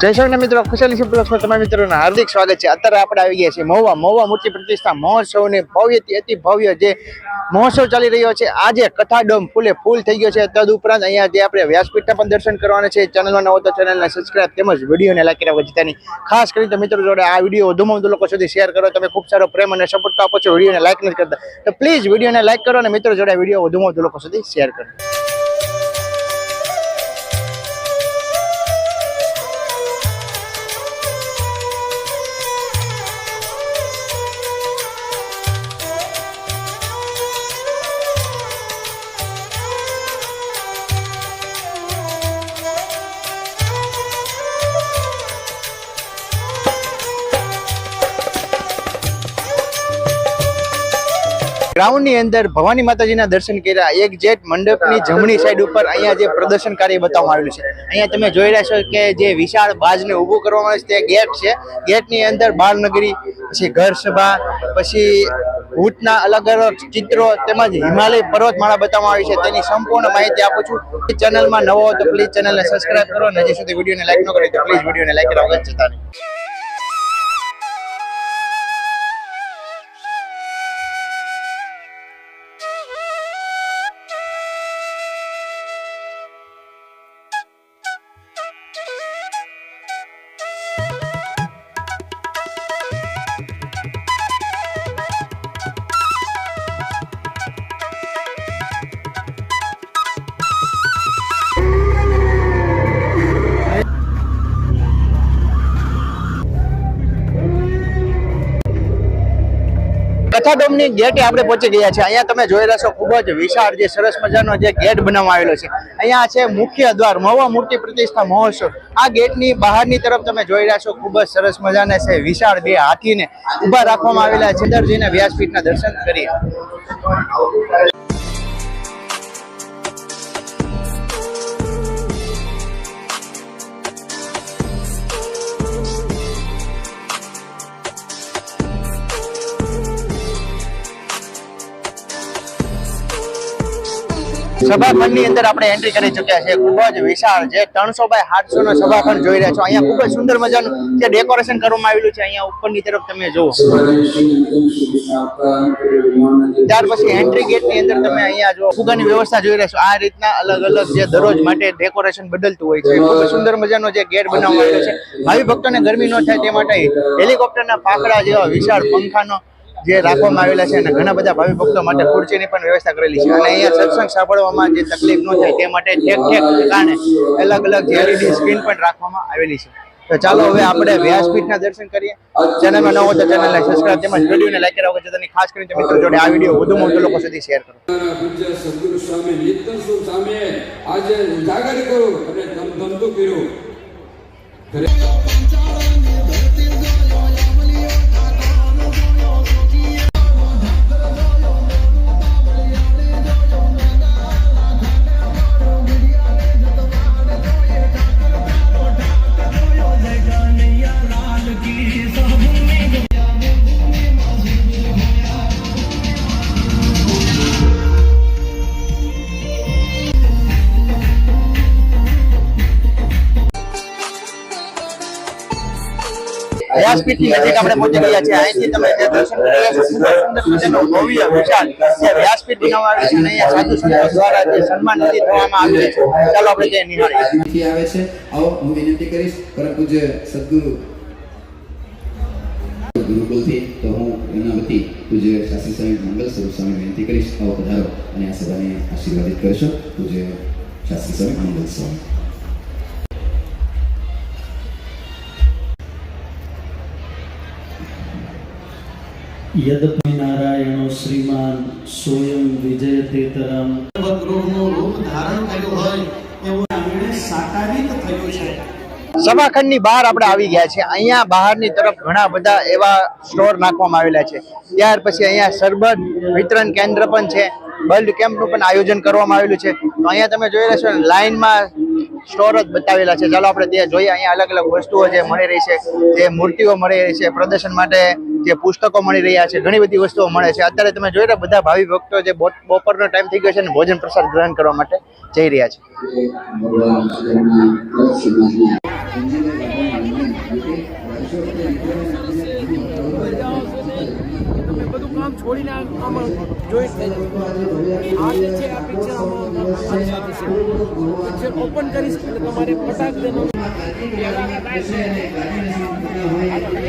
જય સ્વામી મિત્રો ખુશાલી સિમ્પલમાં તમારા મિત્રોનું હાર્દિક સ્વાગત છે. અત્યારે આપણે આવી ગયા છીએ મહુવા. મહુવા મૂર્તિ પ્રતિષ્ઠા મહોત્સવની ભવ્યથી અતિ ભવ્ય જે મહોત્સવ ચાલી રહ્યો છે, આજે કથાડોમ ફૂલે ફૂલ થઈ ગયો છે. તદ ઉપરાંત અહીંયા જે આપણે વ્યાસપીઠના પણ દર્શન કરવાના છે. ચેનલમાં નવો તો ચેનલને સબસ્ક્રાઈબ તેમજ વિડીયોને લાઈક કરવા જીતાની ખાસ કરીને તો મિત્રો જોડે આ વીડિયો વધુમાં વધુ લોકો સુધી શેર કરો. તમે ખૂબ સારો પ્રેમ અને સપોર્ટ આપો છો. વિડીયોને લાઈક નથી કરતા. તો પ્લીઝ વિડીયોને લાઈક કરો અને મિત્રો જોડે વીડિયો વધુમાં વધુ લોકો સુધી શેર કરો. ગ્રાઉન્ડની અંદર ભવાની માતાજીના દર્શન કર્યા. એક જેટ મંડપની જમણી સાઈડ ઉપર અહીંયા જે પ્રદર્શન કાર્ય બતાવવામાં આવેલું છે. અહીંયા તમે જોઈ રહ્યા છો કે જે વિશાળ બાજને ઊભું કરવામાં આવે છે, તે ગેટ છે. ગેટની અંદર બાળનગરી, પછી ઘર સભા પછી ભૂતના અલગ અલગ ચિત્રો તેમજ હિમાલય પર્વતમાળા બતાવવામાં આવી છે. તેની સંપૂર્ણ માહિતી આપું છું. ચેનલમાં નવો હો તો પ્લીઝ ચેનલને સબસ્ક્રાઈબ કરો અને હજી સુધી વિડીયોને લાઈક ન કરી તો પ્લીઝ વિડીયોને લાઈક કરવા વગર જતા નહીં કથાડોમની ગેટે આપણે પહોંચી ગયા છે અહીંયા તમે જોઈ રહ્યા છો ખૂબ જ વિશાળ જે સરસ મજાનો જે ગેટ બનાવવામાં આવેલો છે. અહીંયા છે મુખ્ય દ્વાર, મહુવા મૂર્તિ પ્રતિષ્ઠા મહોત્સવ. આ ગેટની બહારની તરફ તમે જોઈ રહ્યા છો ખૂબ જ સરસ મજાના છે વિશાળ બે હાથીને ઊભા રાખવામાં આવેલા છે. દરજીને વ્યાસપીઠ વ્યાસપીઠના દર્શન કરીએ. સભાખંડની અંદર આપણે એન્ટ્રી કરી ચૂક્યા છે ખૂબ જ વિશાળ જે ત્રણસો બાય સાતસો નો સભાખંડ જોઈ રહ્યા છો. અહીંયા ખૂબ જ સુંદર મજાનું જે ડેકોરેશન કરવામાં આવેલું છે. અહીંયા ઉપરની તરફ તમે જુઓ. ત્યાર પછી એન્ટ્રી ગેટની અંદર તમે અહીંયા જો ફુગાની વ્યવસ્થા જોઈ રહ્યા છો. આ રીતના અલગ અલગ જે દરરોજ માટે ડેકોરેશન બદલતું હોય છે. ખૂબ સુંદર મજાનો જે ગેટ બનાવવામાં આવ્યો છે. ભાવિ ભક્તોને ગરમી ન થાય તે માટે હેલિકોપ્ટરના પાકડા જેવા વિશાળ પંખાનો જે રાખવામાં આવેલા છે અને ઘણા બધા ભાવિ ભક્તો માટે ખુરશીની પણ વ્યવસ્થા કરેલી છે. અને અહીંયા સત્સંગ સાંભળવામાં જે તકલીફ ન થાય તે માટે ઠેક ઠેક ઠેકાણે અલગ અલગ એલઈડી સ્ક્રીન પણ રાખવામાં આવેલી છે. તો ચાલો હવે આપણે વ્યાસપીઠના દર્શન કરીએ. ચેનલમાં ન હોય તો ચેનલને સબસ્ક્રાઇબ તેમજ વિડીયોને લાઈક કરવા વગર તેની ખાસ કરીને મિત્રો જોડે આ વીડિયો વધુમાં વધુ લોકો સુધી શેર કરો. પૂજ્ય સદગુરુ સ્વામી નિત્ય આજે ઉજાગર કરો અને ધમ ધમતું કર્યું હું એમના વતી પૂજ્ય શાસ્ત્રી કરીશ. આવો પધારો આશીર્વાદિત કરશો. પૂજ્ય શાસ્ત્રી સ્વામી મંગલ સ્વામી. યદપિ નારાયણો શ્રીમાન સોયમ વિજયતેતરમ ગૃહનું રૂપ ધારણ કર્યું હોય એવું આંગણે સાકારિત થયું છે. સભાખંડની બહાર આપણે આવી ગયા છે અહીંયા બહારની તરફ ઘણા બધા એવા સ્ટોર નાખવામાં આવેલા છે. ત્યાર પછી અહીંયા સરબત વિતરણ કેન્દ્ર પણ છે. બલ્ડ કેમ્પનું પણ આયોજન કરવામાં આવેલું છે. તો અહીંયા તમે જોઈ રહ્યા છો લાઈનમાં સ્ટોર જ બતાવેલા છે. ચાલો આપણે ત્યાં જોઈએ. અહીંયા અલગ અલગ વસ્તુઓ જે મળી રહી છે, જે મૂર્તિઓ મળી રહી છે, પ્રદર્શન માટે જે પુસ્તકો મળી રહ્યા છે, ઘણી બધી વસ્તુઓ મળે છે. અત્યારે તમે જોઈ રહ્યા બધા ભાવિ ભક્તો જે બપોરનો ટાઈમ થઈ ગયો છે ને ભોજન પ્રસાદ ગ્રહણ કરવા માટે જઈ રહ્યા છે. છોડીને આમાં જોઈન્ટ થઈ જાય આ જે છે, આ પિક્ચર આમાં પિક્ચર ઓપન કરીશ એટલે તમારે ફટાક દેનો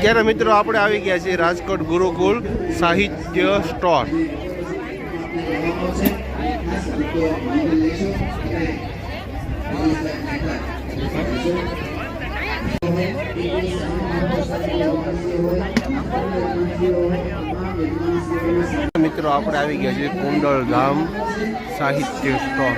ત્યારે મિત્રો આપણે આવી ગયા છીએ રાજકોટ ગુરુકુલ સાહિત્ય સ્ટોર. મિત્રો આપણે આવી ગયા છીએ કુંડળ ગામ સાહિત્ય સ્ટોર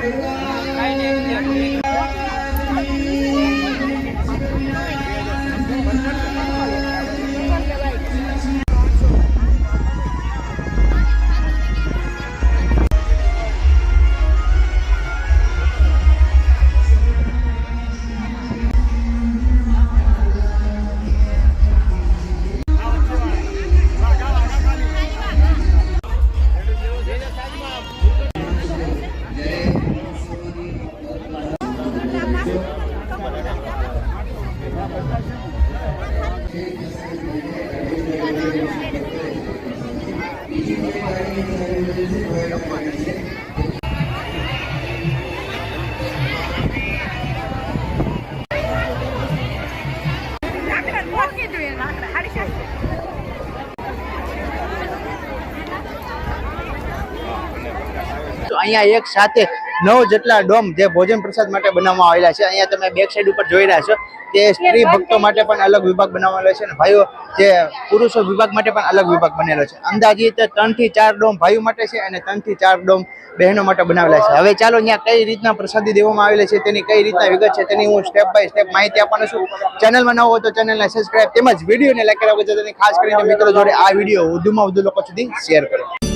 અહીંયા એક સાથે નવ જેટલા ડોમ જે ભોજન પ્રસાદ માટે બનાવવામાં આવેલા છે. અહીંયા તમે બેક સાઈડ ઉપર જોઈ રહ્યા છો તે સ્ત્રી ભક્તો માટે પણ અલગ વિભાગ બનાવેલો છે અને ભાઈઓ જે પુરુષો વિભાગ માટે પણ અલગ વિભાગ બનેલો છે. અંદાજિત ત્રણથી ચાર ડોમ ભાઈઓ માટે છે અને ત્રણથી ચાર ડોમ બહેનો માટે બનાવેલા છે. હવે ચાલો અહીંયા કઈ રીતના પ્રસાદી દેવામાં આવેલી છે તેની કઈ રીતના વિગત છે તેની હું સ્ટેપ બાય સ્ટેપ માહિતી આપવાનો છું. ચેનલમાં નવો હોય તો ચેનલને સબસ્ક્રાઈબ તેમજ વિડીયોને લાઈક કરવા વગર તેની ખાસ કરીને મિત્રો જોડે આ વીડિયો વધુમાં વધુ લોકો સુધી શેર કરો.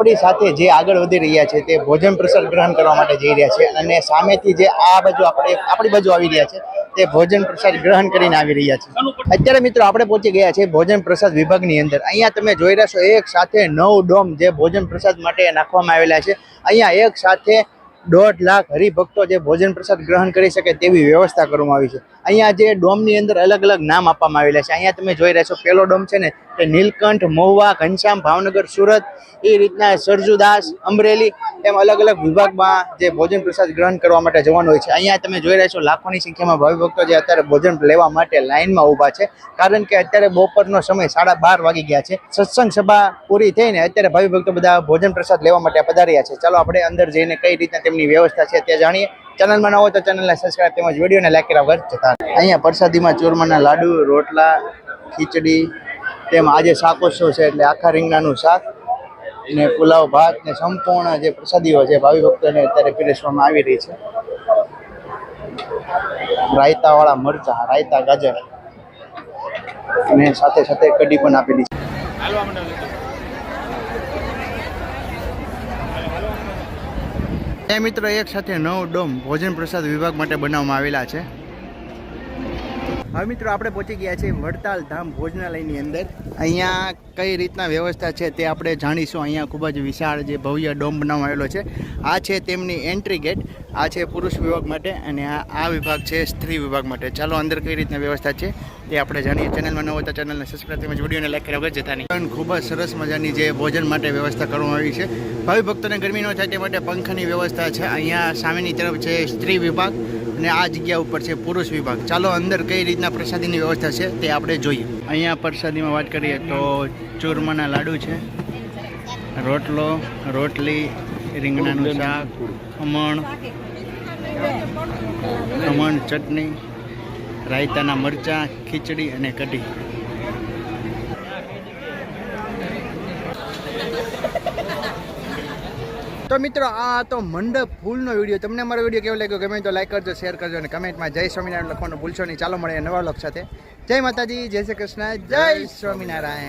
આપણી સાથે જે આગળ વધી રહ્યા છે તે ભોજન પ્રસાદ ગ્રહણ કરવા માટે જઈ રહ્યા છે અને સામેથી જે આ બાજુ આપણે, આપણી બાજુ આવી રહ્યા છે તે ભોજન પ્રસાદ ગ્રહણ કરીને આવી રહ્યા છે. અત્યારે મિત્રો આપણે પહોંચી ગયા છે ભોજન પ્રસાદ વિભાગની અંદર. અહીંયા તમે જોઈ રહ્યા છો એક સાથે નવ ડોમ જે ભોજન પ્રસાદ માટે નાખવામાં આવેલા છે. અહીંયા એક સાથે દોઢ લાખ હરિભક્તો જે ભોજન પ્રસાદ ગ્રહણ કરી શકે તેવી વ્યવસ્થા કરવામાં આવી છે. અહીંયા જે ડોમની અંદર અલગ અલગ નામ આપવામાં આવેલા છે. અહીંયા તમે જોઈ રહ્યા છો, પેલો ડોમ છે ને, તે નીલકંઠ, મહુવા, ઘનશ્યામ, ભાવનગર, સુરત, એ રીતના સરજુદાસ અમરેલી એમ અલગ અલગ વિભાગમાં જે ભોજન પ્રસાદ ગ્રહણ કરવા માટે જવાનું હોય છે. અહીંયા તમે જોઈ રહ્યા છો, લાખોની સંખ્યામાં ભાવિ ભક્તો જે અત્યારે ભોજન લેવા માટે લાઇનમાં ઊભા છે. કારણ કે અત્યારે બપોરનો સમય સાડા બાર વાગી ગયા છે. સત્સંગ સભા પૂરી થઈને અત્યારે ભાવિ ભક્તો બધા ભોજન પ્રસાદ લેવા માટે પધાર્યા છે. ચાલો આપણે અંદર જઈને કઈ રીતના તેમની વ્યવસ્થા છે તે જાણીએ. ચેનલમાં ન હોય તો ચેનલને સબસ્ક્રાઈબ તેમજ વિડીયોને લાઈક કર્યા વગર જતા અહીંયા પ્રસાદીમાં ચૂરમાના લાડુ, રોટલા, ખીચડી, તેમ આજે શાકોત્સવ છે એટલે આખા રીંગણાનું શાક ને પુલાવ, ભાત ને સંપૂર્ણ જે પ્રસાદીઓ છે ભાવિ ભક્તોને અત્યારે પીરસવામાં આવી રહી છે. રાયતા વાળા મરચા, રાયતા ગાજર અને સાથે સાથે કઢી પણ આપેલી છે. એ મિત્રો એક સાથે નવ ડોમ ભોજન પ્રસાદ વિભાગ માટે બનાવવામાં આવેલા છે. હવે મિત્રો આપણે પહોંચી ગયા છીએ વડતાલ ધામ ભોજનાલયની અંદર. અહીંયા કઈ રીતના વ્યવસ્થા છે તે આપણે જાણીશું. અહીંયા ખૂબ જ વિશાળ જે ભવ્ય ડોમ બનાવવામાં છે. આ છે તેમની એન્ટ્રી ગેટ આ છે પુરુષ વિભાગ માટે અને આ આ વિભાગ છે સ્ત્રી વિભાગ માટે. ચાલો અંદર કઈ રીતના વ્યવસ્થા છે તે આપણે જાણીએ. ચેનલમાં ન હોતા ચેનલને સબસ્ક્રાઈબ તેમજ વિડીયોને લાઈક કર્યા વગર જતા નહીં ખૂબ જ સરસ મજાની જે ભોજન માટે વ્યવસ્થા કરવામાં આવી છે. ભાવિ ભક્તોને ગરમી ન થાય તે માટે પંખાની વ્યવસ્થા છે. અહીંયા સામેની તરફ છે સ્ત્રી વિભાગ. અને આ જગ્યા ઉપર છે પુરુષ વિભાગ. ચાલો અંદર કઈ રીતના પ્રસાદીની વ્યવસ્થા છે તે આપણે જોઈએ. અહીંયા પ્રસાદીમાં વાત કરીએ તો ચૂરમાના લાડુ છે રોટલો રોટલી રીંગણાનું શાક ખમણ ખમણ ચટણી રાયતાના મરચાં ખીચડી અને કઢી. તો મિત્રો, આ તો મંડપ ફૂલનો વીડિયો. તમને મારો વીડિયો કેવો લાગ્યો ગમે તો લાઈક કરજો શેર કરજો અને કમેન્ટમાં જય સ્વામિનારાયણ લખવાનું ભૂલશો નહીં. ચાલો મળીએ નવા લોક સાથે. જય માતાજી, જય શ્રી કૃષ્ણ, જય સ્વામિનારાયણ.